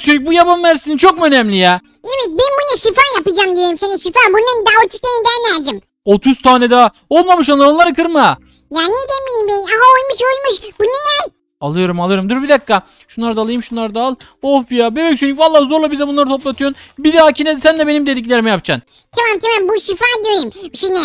Çocuk bu yaban mersini çok mu önemli ya? Evet ben buna şifa yapacağım diyorum sana şifa. Bundan daha 30 tane daha lazım. 30 tane daha. Olmamış onlar onları kırma. Ya neden bileyim ben? Aha olmuş olmuş. Bu ne ya? Alıyorum alıyorum. Dur bir dakika. Şunları da alayım şunları da al. Of ya bebek çocuk vallahi zorla bize bunları toplatıyorsun. Bir dahakine sen de benim dediklerimi yapacaksın. Tamam tamam bu şifa diyorum. Şimdi.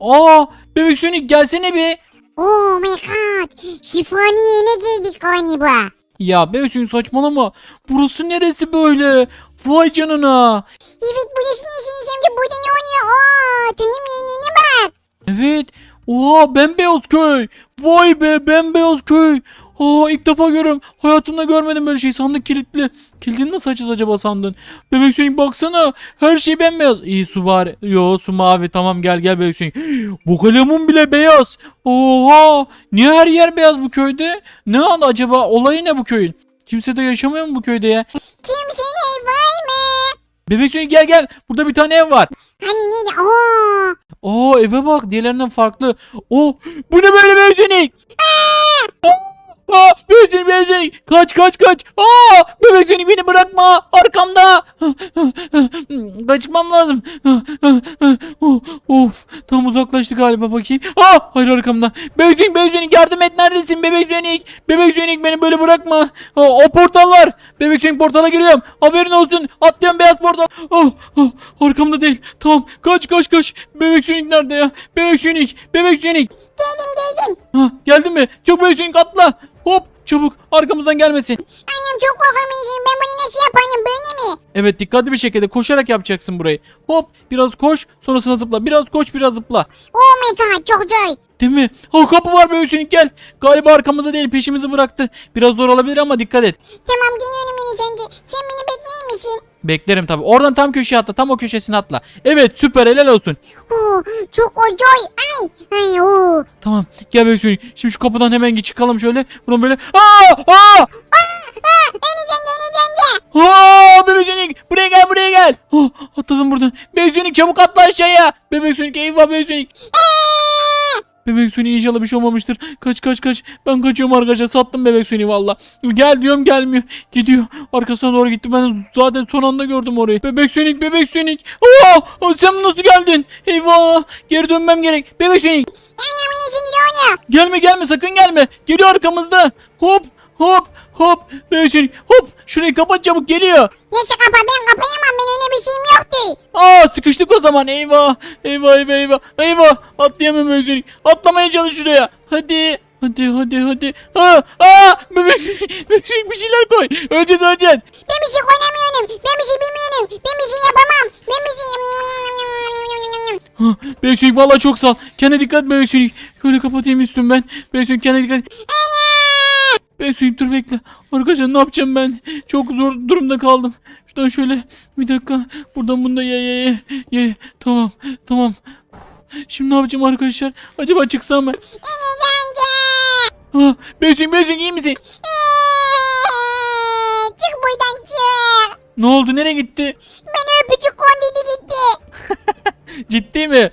Aa bebek çocuk gelsene bir. Oh my god. Şifanı yeni giydik galiba. Ya çocuk saçmalama. Burası neresi böyle? Vay canına. Evet bu yaşın yaşını şimdi burada ne oluyor? Oo tanım yenine bak. Evet. Oha bembeyaz köy. Vay be bembeyaz köy. Aa ilk defa görüyorum. Hayatımda görmedim böyle şey. Sandık kilitli. Kilidini nasıl açacağız acaba sandın? Bebek Sonic baksana. Her şey bembeyaz. İyi su var. Yo su mavi. Tamam gel gel Bebek Sonic. Bu kalemun bile beyaz. Oha. Niye her yer beyaz bu köyde? Ne an acaba? Olayı ne bu köyün? Kimse de yaşamıyor mu bu köyde ya? Kimsenin var mı? Bebek Sonic gel gel. Burada bir tane ev var. Hani neydi? Oo. Aa eve bak diğerlerinden farklı. Oh bu ne böyle Bebek Aa Bebek Sonic Bebek Sonic kaç kaç kaç. Aa Bebek Sonic beni bırakma arkamda. Kaçmam lazım. Of tam uzaklaştı galiba bakayım. Aa hayır arkamda. Bebek Sonic yardım et neredesin Bebek Sonic. Bebek Sonic beni böyle bırakma. Aa, o portal var. Bebek Sonic portala giriyorum. Haberin olsun. Atlıyorum beyaz portal. Oh, oh, arkamda değil. Tamam kaç kaç kaç. Bebek Sonic nerede ya? Bebek Sonic. Bebek Sonic. Geldim geldim. Ha, geldin mi? Çok Bebek Sonic atla. Hop çabuk arkamızdan gelmesin. Annem çok şimdi. Ben bunu nasıl yaparım böyle mi? Evet dikkatli bir şekilde koşarak yapacaksın burayı. Hop biraz koş sonrasına zıpla. Biraz koş biraz zıpla. Oh my god çok zor. Değil mi? Ha kapı var Bebek Sonic gel. Galiba arkamızda değil peşimizi bıraktı. Biraz zor olabilir ama dikkat et. Tamam geliyorum Beklerim tabi. Oradan tam köşeye atla. Tam o köşesine atla. Evet süper helal olsun. Oo çok acayip. Ay. Ay oo. Tamam gel Bebek Sonic. Şimdi şu kapıdan hemen çıkalım şöyle. Buradan böyle. Aa! Aa! Aa beni. Aa! Bebek Sonic buraya gel buraya gel. Oh, atladım buradan. Bebek Sonic çabuk atla aşağıya. Bebek Sonic eyvah Bebek Sonic. Bebek Sonic inşallah bir şey olmamıştır. Kaç kaç kaç. Ben kaçıyorum arkadaşlar. Sattım Bebek Sonic'i valla. Gel diyorum gelmiyor. Gidiyor. Arkasına doğru gitti. Ben zaten son anda gördüm orayı. Bebek Sonic Bebek. Aa! Aa, Sen nasıl geldin? Eyvah. Geri dönmem gerek. Bebek Sonic. Annem beni şimdi ne oluyor? Gelme gelme sakın gelme. Geliyor arkamızda. Hop hop hop. Sonic hop. Şurayı kapat çabuk geliyor. Neyse kapa ben kapayamam ben öyle bir şeyim yoktu. Aa sıkıştık o zaman. Eyvah. Eyvah eyvah eyvah. Eyvah. Atlayamam Sonic. Atlamaya çalış şuraya. Hadi. Hadi hadi hadi. Ha, aa, bebek bebek Sonic bir şeyler koy. Öleceğiz öleceğiz. Ben bir şey oynamıyorum. Ben bir şey bilmiyorum. Ben bir şey yapamam. Ben bir şey... Ha, Bebek valla çok sağ ol. Kendine dikkat Bebek. Şöyle kapatayım üstüm ben. Bebek kendine dikkat et. Sonic dur bekle. Arkadaşlar ne yapacağım ben? Çok zor durumda kaldım. Şuradan şöyle bir dakika. Buradan bunda ye ye ye. ye. Tamam tamam. Şimdi ne yapacağım arkadaşlar? Acaba çıksam mı? Beni Sonic Bebek Sonic iyi misin? Çık buradan çık. Ne oldu? Nereye gitti? Ben öpücük kondidi gitti. Ciddi mi? Evet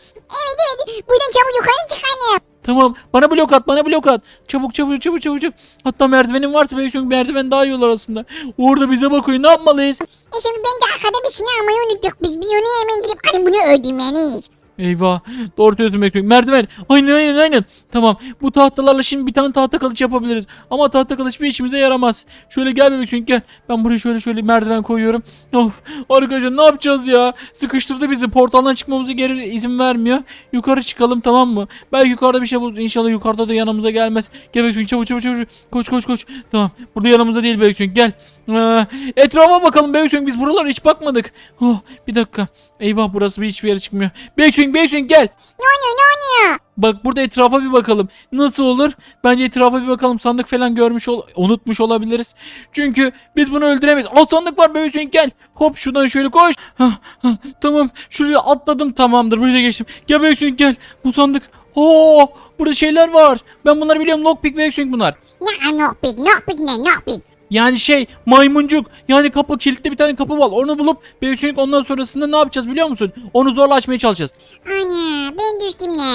evet. Buradan çabuk yukarı çık annem. Tamam. Bana blok at. Bana blok at. Çabuk çabuk çabuk çabuk çabuk. Hatta merdivenin varsa Bebek Sonic merdiven daha iyi olur aslında. Orada bize bakıyor. Ne yapmalıyız? E şimdi ben de arkada bir şey almayı unuttuk. Biz bir onu hemen gidip hani bunu ödemeliyiz. Eyvah. Doğru söylüyorsun Bekbek. Merdiven. Aynen aynen aynen. Tamam. Bu tahtalarla şimdi bir tane tahta kılıç yapabiliriz. Ama tahta kılıç bir işimize yaramaz. Şöyle gel çünkü gel. Ben buraya şöyle şöyle merdiven koyuyorum. Of. Arkadaşlar ne yapacağız ya? Sıkıştırdı bizi. Portaldan çıkmamıza geri izin vermiyor. Yukarı çıkalım tamam mı? Belki yukarıda bir şey buluruz. İnşallah yukarıda da yanımıza gelmez. Gel çünkü çabuk çabuk çabuk. Koş koş koş. Tamam. Burada yanımızda değil çünkü gel. Ee, etrafa bakalım çünkü biz buralara hiç bakmadık. Oh, bir dakika. Eyvah burası bir hiçbir yere çıkmıyor. Bebek bebek çünkü gel. Ne oluyor ne oluyor? Bak burada etrafa bir bakalım. Nasıl olur? Bence etrafa bir bakalım. Sandık falan görmüş ol unutmuş olabiliriz. Çünkü biz bunu öldüremeyiz. Al sandık var Hüseyin gel. Hop şuradan şöyle koş. Hah, hah, tamam. Şuraya atladım tamamdır. Buraya geçtim. Gel Hüseyin gel. Bu sandık. Oo, burada şeyler var. Ben bunları biliyorum. Lockpick Hüseyin bunlar. Ne nokpik nokpik ne nokpik. Yani şey maymuncuk. Yani kapı kilitli bir tane kapı var. Onu bulup Hüseyin ondan sonrasında ne yapacağız biliyor musun? Onu zorla açmaya çalışacağız. Ana ben düştüm ne?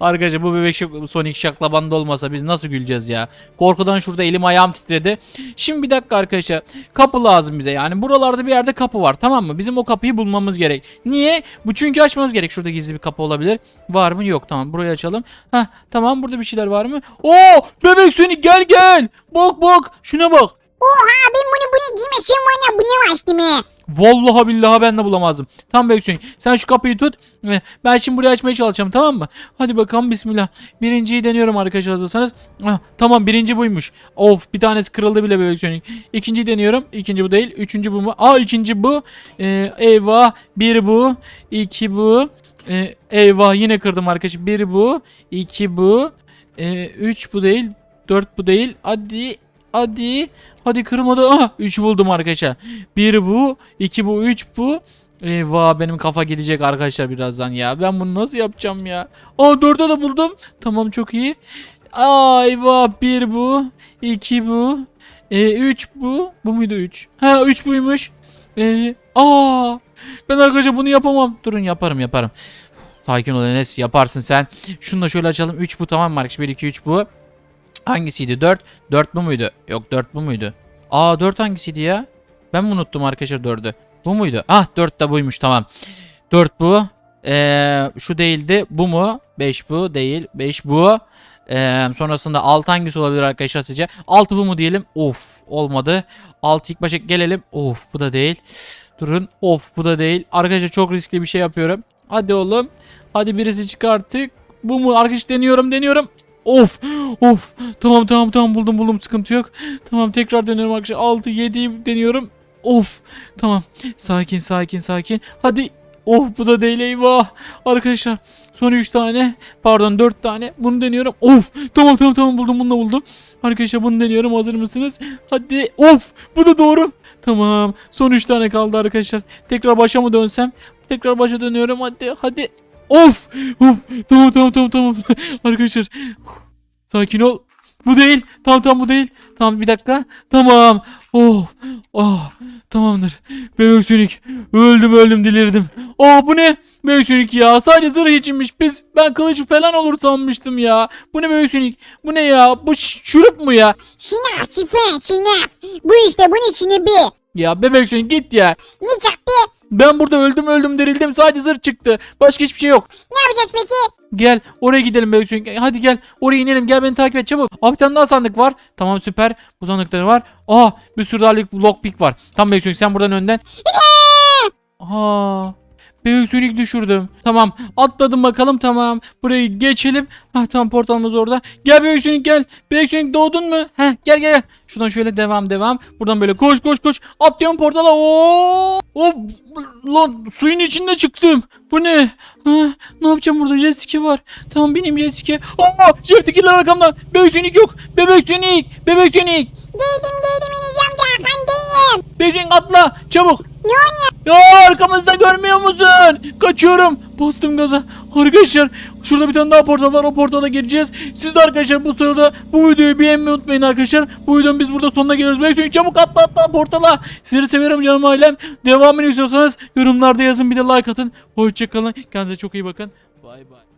Arkadaşlar bu bebek şak- Sonic şaklabanda olmasa biz nasıl güleceğiz ya? Korkudan şurada elim ayağım titredi. Şimdi bir dakika arkadaşlar. Kapı lazım bize. Yani buralarda bir yerde kapı var tamam mı? Bizim o kapıyı bulmamız gerek. Niye? Bu çünkü açmamız gerek. Şurada gizli bir kapı olabilir. Var mı? Yok. Tamam burayı açalım. Heh tamam burada bir şeyler var mı? Oo bebek Sonic gel gel. Bak bak şuna bak. Oha ben bunu giymesem var ya bu ne var mi? Vallahi billahi ben de bulamazdım. Tam Bebek Sonic. Sen şu kapıyı tut. Ve Ben şimdi burayı açmaya çalışacağım tamam mı? Hadi bakalım bismillah. Birinciyi deniyorum arkadaşlar hazırsanız. Ah, tamam birinci buymuş. Of bir tanesi kırıldı bile Bebek Sonic. İkinciyi deniyorum. İkinci bu değil. Üçüncü bu mu? Aa ikinci bu. Ee, eyvah. Bir bu. iki bu. Ee, eyvah yine kırdım arkadaşlar. Bir bu. iki bu. Ee, üç bu değil. Dört bu değil. Hadi. Hadi. Hadi kırmadı. Ah 3 buldum arkadaşlar. Bir bu, iki bu, üç bu. Eyvah benim kafa gidecek arkadaşlar birazdan ya. Ben bunu nasıl yapacağım ya? Aa dörde de buldum. Tamam çok iyi. Aa eyvah bir bu, iki bu, e, üç bu. Bu muydu üç? Ha üç buymuş. E, aa ben arkadaşlar bunu yapamam. Durun yaparım yaparım. Sakin ol Enes yaparsın sen. Şunu da şöyle açalım. 3 bu tamam mı arkadaşlar? 1 2 3 bu. Hangisiydi? 4. 4 bu muydu? Yok 4 bu muydu? Aa 4 hangisiydi ya? Ben mi unuttum arkadaşlar 4'ü? Bu muydu? Ah 4 de buymuş tamam. 4 bu. Ee, şu değildi. Bu mu? 5 bu değil. 5 bu. Ee, sonrasında 6 hangisi olabilir arkadaşlar sizce? 6 bu mu diyelim? Of olmadı. 6 ilk başa gelelim. Of bu da değil. Durun. Of bu da değil. Arkadaşlar çok riskli bir şey yapıyorum. Hadi oğlum. Hadi birisi çıkarttık. Bu mu? Arkadaş deniyorum deniyorum. Of of tamam tamam tamam buldum buldum sıkıntı yok. Tamam tekrar dönüyorum arkadaşlar 6 7 deniyorum. Of tamam sakin sakin sakin. Hadi of bu da değil eyvah. Arkadaşlar son 3 tane pardon 4 tane bunu deniyorum. Of tamam tamam tamam buldum bunu da buldum. Arkadaşlar bunu deniyorum hazır mısınız? Hadi of bu da doğru. Tamam son 3 tane kaldı arkadaşlar. Tekrar başa mı dönsem? Tekrar başa dönüyorum hadi hadi. Of! Of! Tamam tamam tamam tamam. Arkadaşlar sakin ol. Bu değil. Tamam tamam bu değil. Tamam bir dakika. Tamam. Oh oh tamamdır. Bebek sönük öldüm öldüm delirdim. Oh bu ne? Bebek sönük ya. Sadece zırh içinmiş biz ben kılıç falan olur sanmıştım ya. Bu ne bebek sönük bu ne ya? Bu şurup mu ya? Şınav çife şınav. Bu işte bunun içine bir. ya bebek sönük git ya. Ne? Ben burada öldüm öldüm dirildim sadece zırh çıktı başka hiçbir şey yok Ne yapacağız peki? Gel oraya gidelim bebek. Hadi gel oraya inelim gel beni takip et çabuk. Abi bir tane daha sandık var. Tamam süper. Bu sandıkları var. Aa bir sürü daha lockpick var. Tamam bebek sen buradan önden. Aa Bebek Sonic düşürdüm. Tamam atladım bakalım tamam. Burayı geçelim. Ha tamam portalımız orada. Gel Bebek Sonic gel. Bebek Sonic doğdun mu? Heh gel gel gel. Şuradan şöyle devam devam. Buradan böyle koş koş koş. Atlıyorum portala. Oo! Hop! Lan suyun içinde çıktım. Bu ne? Ha, ne yapacağım burada? Jet ski var. Tamam bineyim jet ski'ye. Aa! Jet arkamda. Bebek Sonic yok. Bebek Sonic. Bebek Sonic. Geldim geldim Bebek Sonic atla. Çabuk. Ne oluyor? Ya arkamızda görmüyor musun? Kaçıyorum. Bastım gaza. Arkadaşlar şurada bir tane daha portal var. O portala gireceğiz. Siz de arkadaşlar bu sırada bu videoyu beğenmeyi unutmayın arkadaşlar. Bu videonun biz burada sonuna geliyoruz. Bekleyin çabuk atla atla portala. Sizleri seviyorum canım ailem. Devamını istiyorsanız yorumlarda yazın bir de like atın. Hoşçakalın. Kendinize çok iyi bakın. Bay bay.